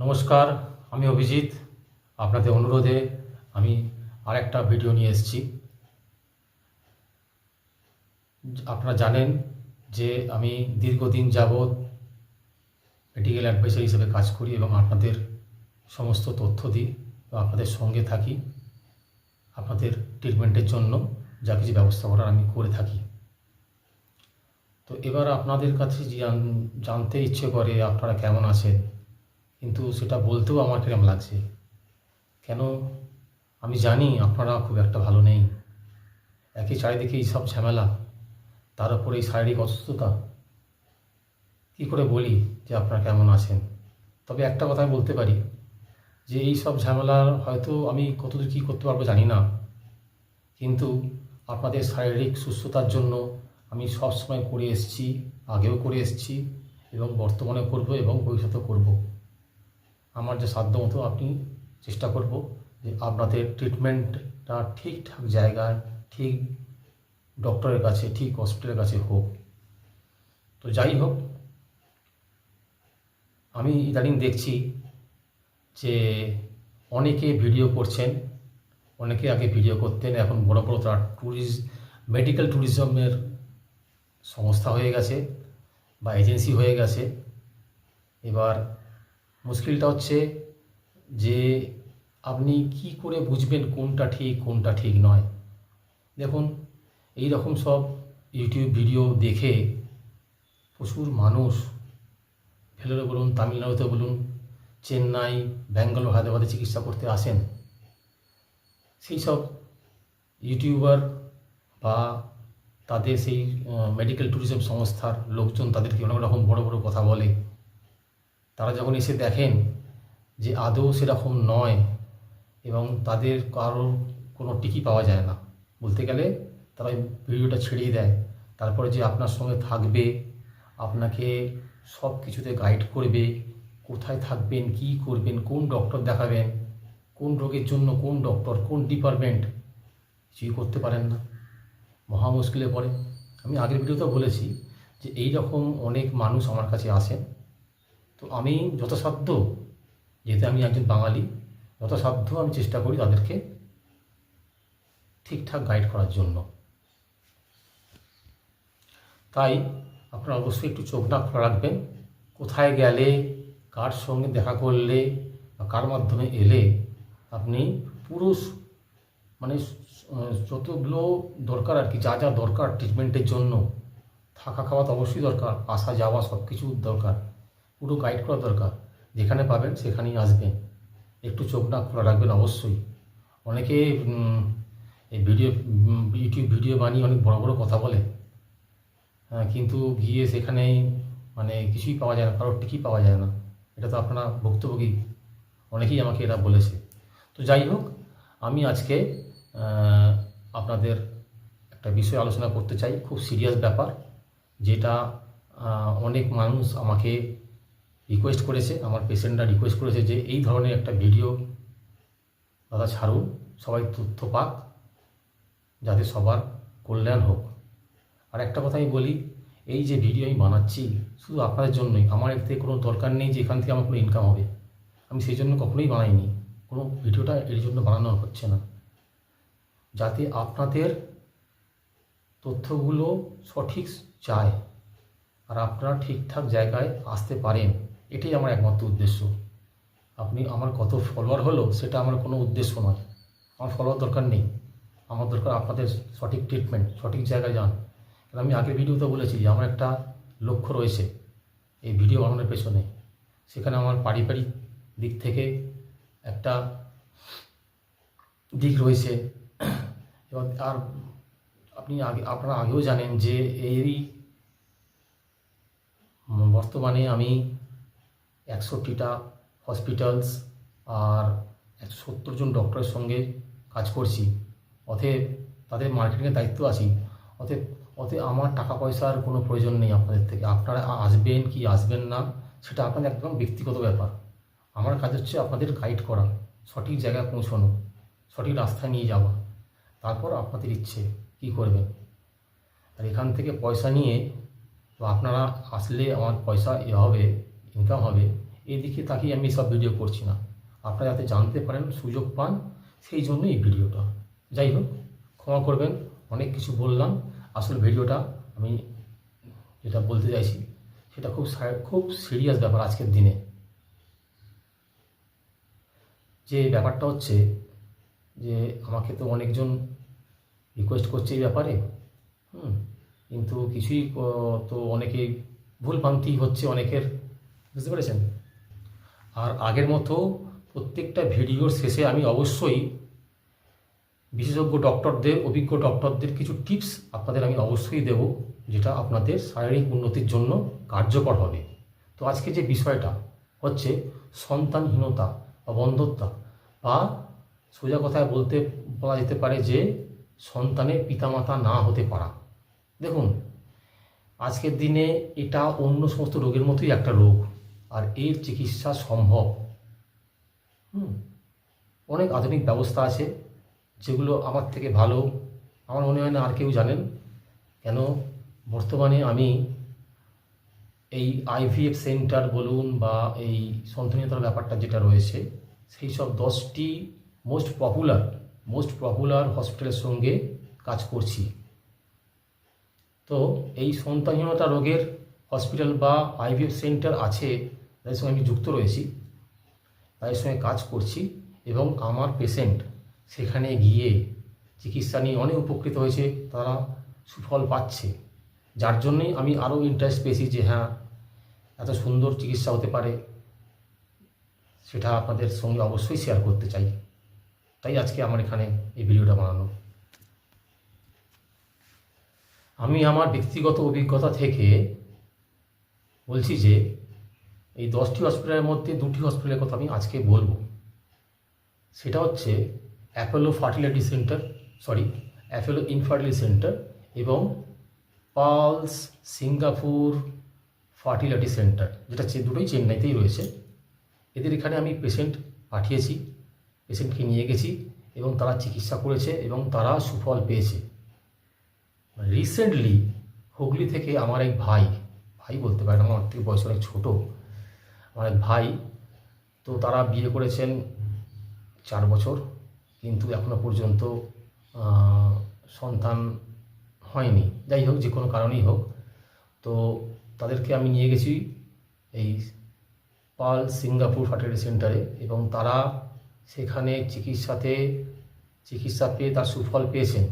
নমস্কার, আমি অভিজিৎ। আপনাদের অনুরোধে আমি আরেকটা ভিডিও নিয়ে এসেছি। আপনারা জানেন যে আমি দীর্ঘদিন যাবৎ মেডিকেল অ্যাডভাইসার হিসেবে কাজ করি এবং আপনাদের সমস্ত তথ্য দিই এবং আপনাদের সঙ্গে থাকি, আপনাদের ট্রিটমেন্টের জন্য যা কিছু ব্যবস্থা করার আমি করে থাকি। তো এবার আপনাদের কাছে জান- জানতে ইচ্ছে করে আপনারা কেমন আছেন? কিন্তু সেটা বলতেও আমার কিরম লাগছে। কেন? আমি জানি আপনারা খুব একটা ভালো নেই। একই চারিদিকে এই সব ঝামেলা, তার উপরে এই শারীরিক অসুস্থতা। কী করে বলি যে আপনারা কেমন আছেন? তবে একটা কথা বলতে পারি, যে এই সব ঝামেলার হয়তো আমি কতদূর কী করতে পারব জানি না। কিন্তু আপনাদের শারীরিক সুস্থতার জন্য আমি সবসময় করে এসেছি, আগেও করে এসেছি এবং বর্তমানে করব এবং ভবিষ্যতেও করব। আমার যে সাধ্য মতো আপনি চেষ্টা করব যে আপনাদের ট্রিটমেন্টটা ঠিকঠাক জায়গায়, ঠিক ডক্টরের কাছে, ঠিক হসপিটালের কাছে হোক। তো যাই হোক, আমি ইদানিং দেখছি যে অনেকে ভিডিও করছেন, অনেকে আগে ভিডিও করতেন, এখন বড় বড় তারা ট্যুরিস্ট মেডিকেল ট্যুরিজমের সংস্থা হয়ে গেছে বা এজেন্সি হয়ে গেছে। এবার মুশকিলটা হচ্ছে যে আপনি কি করে বুঝবেন কোনটা ঠিক কোনটা ঠিক নয়? দেখুন এই রকম সব ইউটিউব ভিডিও দেখে প্রচুর মানুষ ভেলোরে বলুন, তামিলনাড়ুতে বলুন, চেন্নাই, ব্যাঙ্গালোর, হায়দ্রাবাদে চিকিৎসা করতে আসেন, সেই সব ইউটিউবার বা তাদের সেই মেডিকেল ট্যুরিজম সংস্থার লোকজন তাদেরকে অনেক রকম বড় বড় কথা বলে। তারা যখন এসে দেখেন যে আদৌ সেরকম নয় এবং তাদের কারোর কোনো টিকি পাওয়া যায় না, বলতে গেলে তারা ওই ভিডিওটা ছেড়িয়ে দেয়। তারপরে যে আপনার সঙ্গে থাকবে, আপনাকে সব কিছুতে গাইড করবে, কোথায় থাকবেন, কি করবেন, কোন ডক্টর দেখাবেন, কোন রোগের জন্য কোন ডক্টর কোন ডিপার্টমেন্ট কিছুই করতে পারেন না। মহা মুশকিলে পড়ে। আমি আগের ভিডিওতেও বলেছি যে এই রকম অনেক মানুষ আমার কাছে আসেন। তো আমি যথাসাধ্য, যেহেতু আমি একজন বাঙালি, যথাসাধ্য আমি চেষ্টা করি তাদেরকে ঠিকঠাক গাইড করার জন্য। তাই আপনারা অবশ্যই একটু চোখ নাক খোলা রাখবেন, কোথায় গেলে, কার সঙ্গে দেখা করলে বা কার মাধ্যমে এলে আপনি পুরো স- মানে যতগুলো দরকার আর কি, যা যা দরকার ট্রিটমেন্টের জন্য, থাকা খাওয়া তো অবশ্যই দরকার, আসা যাওয়া সব কিছু দরকার। পুরো গাইড করা দরকার। যেখানে পাবেন সেখানেই আসবেন। একটু চোখ নাক খোলা রাখবেন অবশ্যই। অনেকে এই ভিডিও ইউটিউব ভিডিও বানিয়ে অনেক বড় বড় কথা বলে। হ্যাঁ, কিন্তু গিয়ে সেখানেই মানে কিছুই পাওয়া যায় না কারোর টিকি পাওয়া যায় না। এটা তো আপনারা ভুক্তভোগী। অনেকেই আমাকে এরা বলেছে। তো যাই হোক আমি আজকে আপনাদের একটা বিষয় আলোচনা করতে চাই খুব সিরিয়াস ব্যাপার। যেটা অনেক মানুষ আমাকে রিকোয়েস্ট করেছে, আমার পেশেন্টরা রিকোয়েস্ট করেছে যে এই ধরনের একটা ভিডিও দাদা ছাড়ুন, সবাই তথ্য পাক, যাতে সবার কল্যাণ হোক। আর একটা কথা আমি বলি, এই যে ভিডিও আমি বানাচ্ছি, শুধু আপনাদের জন্যই, আমার এতে কোনো দরকার নেই যে এখান থেকে আমার কোনো ইনকাম হবে। আমি সেই জন্য কখনোই বানাইনি। কোনো ভিডিওটা এর জন্য বানানো হচ্ছে না। যাতে আপনাদের তথ্যগুলো সঠিক চায়, আর আপনারা ঠিকঠাক জায়গায় আসতে পারেন। এটাই আমার একমাত্র উদ্দেশ্য। আপনি আমার কত ফলোয়ার হলো, সেটা আমার কোনো উদ্দেশ্য নয়। আমার ফলোয়ার দরকার নেই। আমার দরকার আপনাদের সঠিক ট্রিটমেন্ট সঠিক জায়গায় যান। কারণ আমি আগের ভিডিওতে বলেছি যে আমার একটা লক্ষ্য রয়েছে এই ভিডিও বানানোর পেছনে। সেখানে আমার পারিবারিক দিক থেকে একটা দিক রয়েছে। এবং আর আপনি আগে, আপনারা আগেও জানেন যে এরই বর্তমানে আমি একষট্টিটা হসপিটালস আর একশো সত্তর জন ডক্টরের সঙ্গে কাজ করছি। অতএব তাদের মার্কেটিংয়ের দায়িত্ব আছি। অতএব অতএব আমার টাকা পয়সার কোনো প্রয়োজন নেই আপনাদের থেকে। আপনারা আসবেন কি আসবেন না, সেটা আপনাদের একদম ব্যক্তিগত ব্যাপার। আমার কাজ হচ্ছে আপনাদের গাইড করা, সঠিক জায়গায় পৌঁছানো, সঠিক রাস্তায় নিয়ে যাওয়া। তারপর আপনাদের ইচ্ছে কী করবেন। আর এখান থেকে পয়সা নিয়ে তো আপনারা আসলে আমার পয়সা এ হবে। ইনকাম হবে। এদিকে তাকিয়ে আমি সব ভিডিও করছি না। আপনারা যাতে জানতে পারেন, সুযোগ পান, সেই জন্য এই ভিডিওটা যাই হোক, ক্ষমা করবেন, অনেক কিছু বললাম। আসলে ভিডিওটা আমি যেটা বলতে চাইছি, সেটা খুব খুব সিরিয়াস ব্যাপার আজকের দিনে। যে ব্যাপারটা হচ্ছে যে আমাকে তো অনেকজন রিকোয়েস্ট করছে এই ব্যাপারে। হুম, কিন্তু কিছুই তো অনেকে ভুল ভ্রান্তি হচ্ছে অনেকের। বুঝতে পেরেছেন? আর আগের মতো প্রত্যেকটা ভিডিওর শেষে আমি অবশ্যই বিশেষজ্ঞ ডক্টরদের, অভিজ্ঞ ডক্টরদের কিছু টিপস আপনাদের আমি অবশ্যই দেব, যেটা আপনাদের শারীরিক উন্নতির জন্য কার্যকর হবে। তো আজকে যে বিষয়টা হচ্ছে সন্তানহীনতা বা বন্ধত্বা বা সোজা কথায় বলতে বলা যেতে পারে যে সন্তানের পিতামাতা না হতে পারা। দেখুন, আজকের দিনে এটা অন্য সমস্ত রোগের মতোই একটা রোগ। আর এর চিকিৎসা সম্ভব। হুম, অনেক আধুনিক ব্যবস্থা আছে যেগুলো আমার থেকে ভালো। আমার মনে হয় না আর কেউ জানেন। কেন? বর্তমানে আমি এই আইভিএফ সেন্টার বলুন বা এই সন্তানীয়তার ব্যাপারটা যেটা রয়েছে, সেই সব দশটি মোস্ট পপুলার মোস্ট পপুলার হসপিটালের সঙ্গে কাজ করছি। তো এই সন্তানহীনতা রোগের হসপিটাল বা আইভিএফ সেন্টার আছে তাদের সঙ্গে আমি যুক্ত রয়েছি, তাদের সঙ্গে কাজ করছি এবং আমার পেশেন্ট সেখানে গিয়ে চিকিৎসা নিয়ে অনেক উপকৃত হয়েছে, তারা সুফল পাচ্ছে। যার জন্যই আমি আরও ইন্টারেস্ট পেয়েছি যে হ্যাঁ এত সুন্দর চিকিৎসা হতে পারে, সেটা আপনাদের সঙ্গে অবশ্যই শেয়ার করতে চাই। তাই আজকে আমার এখানে এই ভিডিওটা বানানো। আমি আমার ব্যক্তিগত অভিজ্ঞতা থেকে বলছি যে এই দশটি হসপিটালের মধ্যে দুটি হসপিটালের কথা আমি আজকে বলব। সেটা হচ্ছে Apollo fertility centre sorry Apollo infertility centre এবং পালস সিঙ্গাপুর ফার্টিলিটি সেন্টার যেটা দুটোই চেন্নাইতেই রয়েছে। এদের এখানে আমি পেশেন্ট পাঠিয়েছি পেশেন্টকে নিয়ে গেছি এবং তারা চিকিৎসা করেছে এবং তারা সুফল পেয়েছে। রিসেন্টলি হুগলি থেকে আমার এক ভাই ভাই বলতে পারেন, আমার থেকে বয়স অনেক ছোটো আমার এক ভাই, তো তারা বিয়ে করেছেন চার বছর, কিন্তু এখনও পর্যন্ত সন্তান হয়নি। যাই হোক, যে কোনো কারণেই হোক। তো তাদেরকে আমি নিয়ে গেছি এই পাল সিঙ্গাপুর ফার্টিলিটি সেন্টারে এবং তারা সেখানে চিকিৎসাতে, চিকিৎসা পেয়ে তার সুফল পেয়েছেন।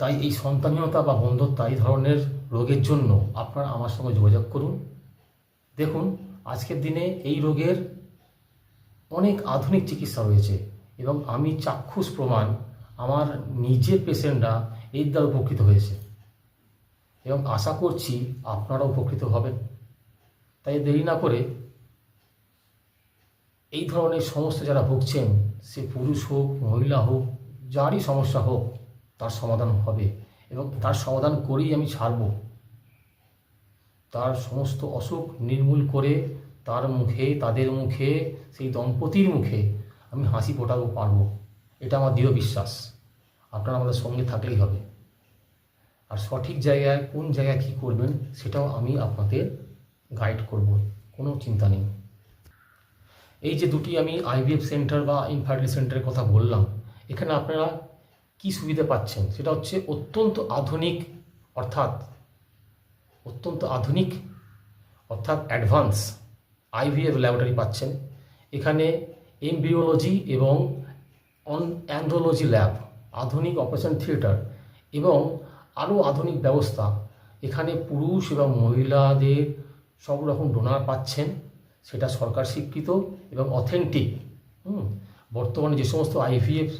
তাই এই সন্তানহীনতা বা বন্ধত্ব এই ধরনের রোগের জন্য আপনারা আমার সঙ্গে যোগাযোগ করুন। দেখুন, আজকের দিনে এই রোগের অনেক আধুনিক চিকিৎসা রয়েছে এবং আমি চাক্ষুষ প্রমাণ আমার নিজের পেশেন্টরা এর দ্বারা উপকৃত হয়েছে। এবং আশা করছি আপনারা উপকৃত হবেন। তাই দেরি না করে এই ধরনের সমস্যা যারা ভুগছেন, সে পুরুষ হোক, মহিলা হোক, যারই সমস্যা হোক, তার সমাধান হবে। এবং তার সমাধান করেই আমি ছাড়ব। তার সমস্ত অসুখ নির্মূল করে তার মুখে, তাদের মুখে, সেই দম্পতির মুখে আমি হাসি ফোটাবো পারব। এটা আমার দৃঢ় বিশ্বাস। আপনারা আমাদের সঙ্গে থাকলেই হবে। আর সঠিক জায়গায় কোন জায়গায় কী করবেন, সেটাও আমি আপনাদের গাইড করব। কোনো চিন্তা নেই। এই যে দুটি আমি আইভিএফ সেন্টার বা ইনফার্টিলিটি সেন্টারের কথা বললাম, এখানে আপনারা কি সুবিধা পাচ্ছেন? সেটা হচ্ছে অত্যন্ত আধুনিক, অর্থাৎ অত্যন্ত আধুনিক, অর্থাৎ অ্যাডভান্স আইভিএফ ল্যাবরেটরি পাচ্ছেন। এখানে এমবিওলজি এবং অন অ্যান্ড্রোলজি ল্যাব আধুনিক অপারেশন থিয়েটার এবং আরও আধুনিক ব্যবস্থা। এখানে পুরুষ এবং মহিলাদের সব রকম ডোনার পাচ্ছেন, সেটা সরকার স্বীকৃত এবং অথেন্টিক বর্তমানে যে সমস্ত আইভিএফ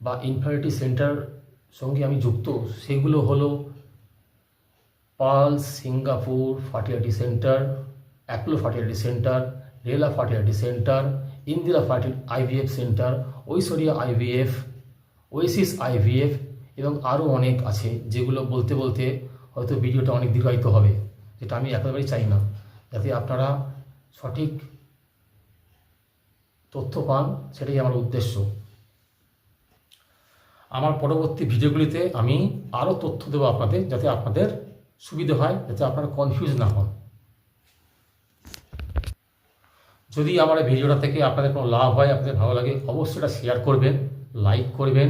বা ইনফার্টিলিটি সেন্টার সঙ্গে আমি যুক্ত, সেগুলো হলো Pulse Singapore fertility centre, Apollo fertility centre, Rela fertility centre, Indira ferti IVF centre, Aishwarya IVF oasis IVF এবং আরও অনেক আছে যেগুলো বলতে বলতে হয়তো ভিডিওটা অনেক দীর্ঘায়িত হবে, যেটা আমি একেবারেই চাই না। যাতে আপনারা সঠিক তথ্য পান, সেটাই আমার উদ্দেশ্য। আমার পরবর্তী ভিডিওগুলিতে আমি আরও তথ্য দেবো আপনাদের, যাতে আপনাদের সুবিধে হয় যাতে আপনারা কনফিউজ না হন। যদি আমার ভিডিওটা থেকে আপনাদের কোনো লাভ হয়, আপনাদের ভালো লাগে, অবশ্যই এটা শেয়ার করবেন লাইক করবেন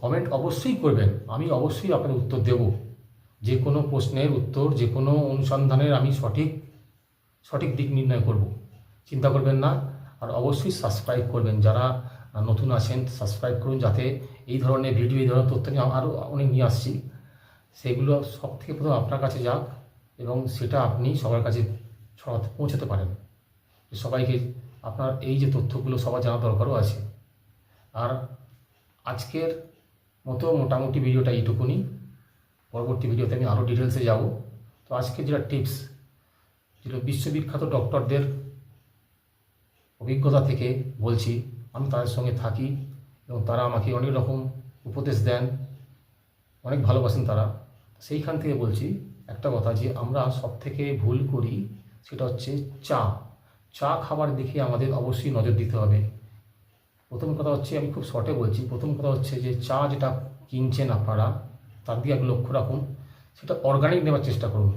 কমেন্ট অবশ্যই করবেন। আমি অবশ্যই আপনাদের উত্তর দেব। যে কোনো প্রশ্নের উত্তর যে কোনো অনুসন্ধানের আমি সঠিক সঠিক দিক নির্ণয় করব। চিন্তা করবেন না। আর অবশ্যই সাবস্ক্রাইব করবেন। যারা নতুন আছেন সাবস্ক্রাইব করুন যাতে এই ধরনের ভিডিও এই ধরনের তথ্য নিয়ে আরও অনেক নিয়ে আসছি। সেগুলো সব থেকে প্রথম আপনার কাছে যাক এবং সেটা আপনি সবার কাছে ছড়াতে পৌঁছাতে পারেন। সবাইকে আপনার এই যে তথ্যগুলো সবার জানা দরকারও আছে। আর আজকের মতো মোটামুটি ভিডিওটা এইটুকুনি। পরবর্তী ভিডিওতে আমি আরও ডিটেলসে যাব। তো আজকে যেটা টিপস, যেটা বিশ্ববিখ্যাত ডক্টরদের অভিজ্ঞতা থেকে বলছি, আমি তাদের সঙ্গে থাকি এবং তারা আমাকে অনেক রকম উপদেশ দেন, অনেক ভালোবাসেন তারা। সেইখান থেকে বলছি একটা কথা যে আমরা সব থেকে ভুল করি সেটা হচ্ছে চা। চা খাবার দেখে আমাদের অবশ্যই নজর দিতে হবে। প্রথম কথা হচ্ছে, আমি খুব শর্টে বলছি, প্রথম কথা হচ্ছে যে চা যেটা কিনছেন আপনারা, তার দিকে একটু লক্ষ্য রাখুন। সেটা অর্গানিক নেওয়ার চেষ্টা করুন।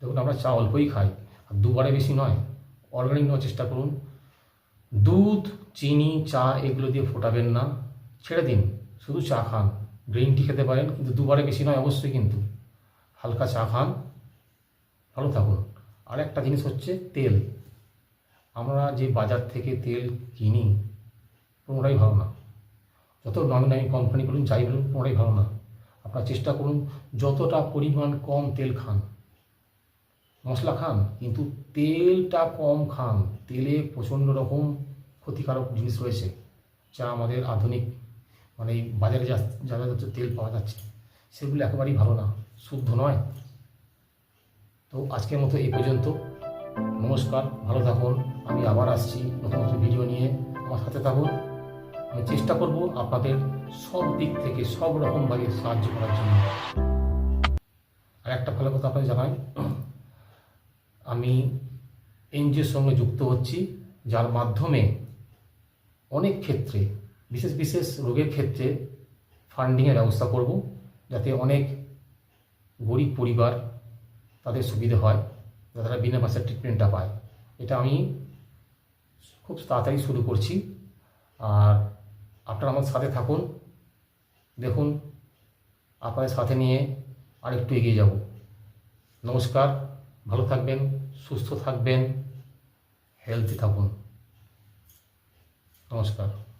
দেখুন, আমরা চা অল্পই খাই, আর দুবারে বেশি নয়। অর্গানিক নেওয়ার চেষ্টা করুন। দুধ, চিনি, চা, এগুলো দিয়ে ফোটাবেন না। ছেড়ে দিন। শুধু চা খান। গ্রিন টি খেতে পারেন, কিন্তু দুবারে বেশি নয় অবশ্যই কিন্তু। হালকা চা খান, ভালো থাকুন। আর একটা জিনিস হচ্ছে তেল। আমরা যে বাজার থেকে তেল কিনি, কোনোটাই ভালো না। যত নামি দামি কোম্পানি বলুন, যাই বলুন, কোনোটাই ভালো না। আপনারা চেষ্টা করুন, যতটা পরিমাণ কম তেল খান। মশলা খান, কিন্তু তেলটা কম খান। তেলে প্রচণ্ড রকম ক্ষতিকারক জিনিস রয়েছে, যা আমাদের আধুনিক মানে বাজারে যা যা যা যত তেল পাওয়া যাচ্ছে, সেগুলো একেবারেই ভালো না, শুদ্ধ নয়। তো আজকের মতো এই পর্যন্ত। নমস্কার, ভালো থাকুন। আমি আবার আসছি নতুন নতুন ভিডিও নিয়ে। আমার সাথে থাকুন। আমি চেষ্টা করব আপনাদের সব দিক থেকে সব রকমভাবে সাহায্য করার জন্য। আর একটা ভালো কথা আপনাদের জানাই। আমি এনজিওর সঙ্গে যুক্ত হচ্ছি, যার মাধ্যমে অনেক ক্ষেত্রে বিশেষ বিশেষ রোগের ক্ষেত্রে ফান্ডিংয়ের ব্যবস্থা করব যাতে অনেক গরিব পরিবার তাদের সুবিধে হয় তারা বিনা পয়সার ট্রিটমেন্টটা পায়। এটা আমি খুব তাড়াতাড়ি শুরু করছি। আর আপনারা আমার সাথে থাকুন। দেখুন, আপনাদের সাথে নিয়ে আরেকটু এগিয়ে যাব। নমস্কার, ভালো থাকবেন, সুস্থ থাকবেন হেলদি থাকুন। নমস্কার।